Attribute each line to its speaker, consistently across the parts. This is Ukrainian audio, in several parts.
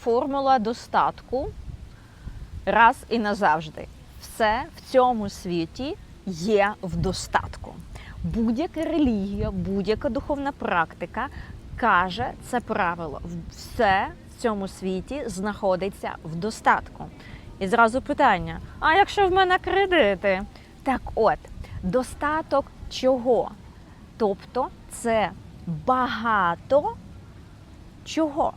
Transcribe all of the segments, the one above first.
Speaker 1: формула достатку раз і назавжди. Все в цьому світі є в достатку. Будь-яка релігія, будь-яка духовна практика каже це правило. Все в цьому світі знаходиться в достатку. І зразу питання: а якщо в мене кредити? Так от, достаток чого? Тобто це багато чого?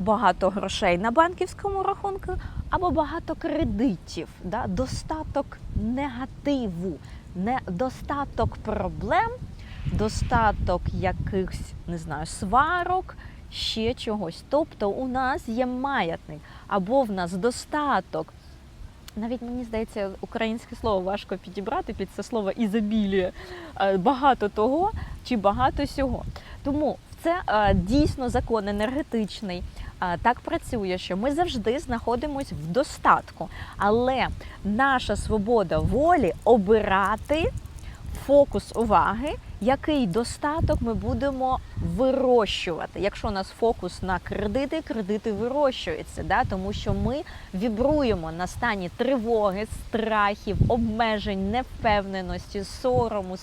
Speaker 1: Багато грошей на банківському рахунку або багато кредитів, да? достаток негативу, недостаток проблем, достаток якихось, не знаю, сварок, ще чогось. Тобто у нас є маятник, або в нас достаток. Навіть мені здається, українське слово важко підібрати під це слово ізобілія. Е, Багато того чи багато сього. Тому це е, дійсно закон енергетичний. Так працює, що ми завжди знаходимося в достатку, але наша свобода волі обирати фокус уваги, який достаток ми будемо вирощувати. Якщо у нас фокус на кредити, кредити вирощуються, да? тому що ми вібруємо на стані тривоги, страхів, обмежень, невпевненості, сорому,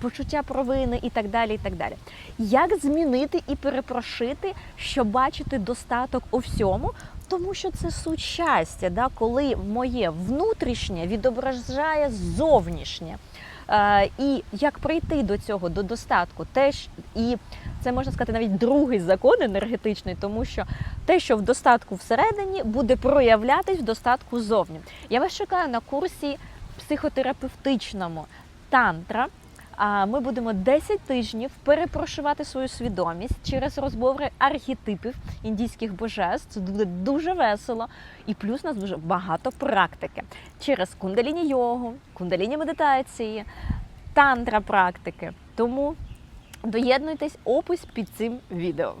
Speaker 1: почуття провини і так далі. І так далі. Як змінити і перепрошити, щоб бачити достаток у всьому? Тому що це суть щастя, да? коли моє внутрішнє відображає зовнішнє. Е, і як прийти до цього, до достатку, теж і це можна сказати навіть другий закон енергетичний, тому що те, що в достатку всередині, буде проявлятись в достатку зовні. Я вас чекаю на курсі психотерапевтичному тантра. Ми будемо 10 тижнів перепрошувати свою свідомість через розбори архетипів індійських божеств. Це буде дуже весело. І плюс у нас дуже багато практики через кундаліні йогу, кундаліні медитації, тантра практики. Тому доєднуйтесь опис під цим відео.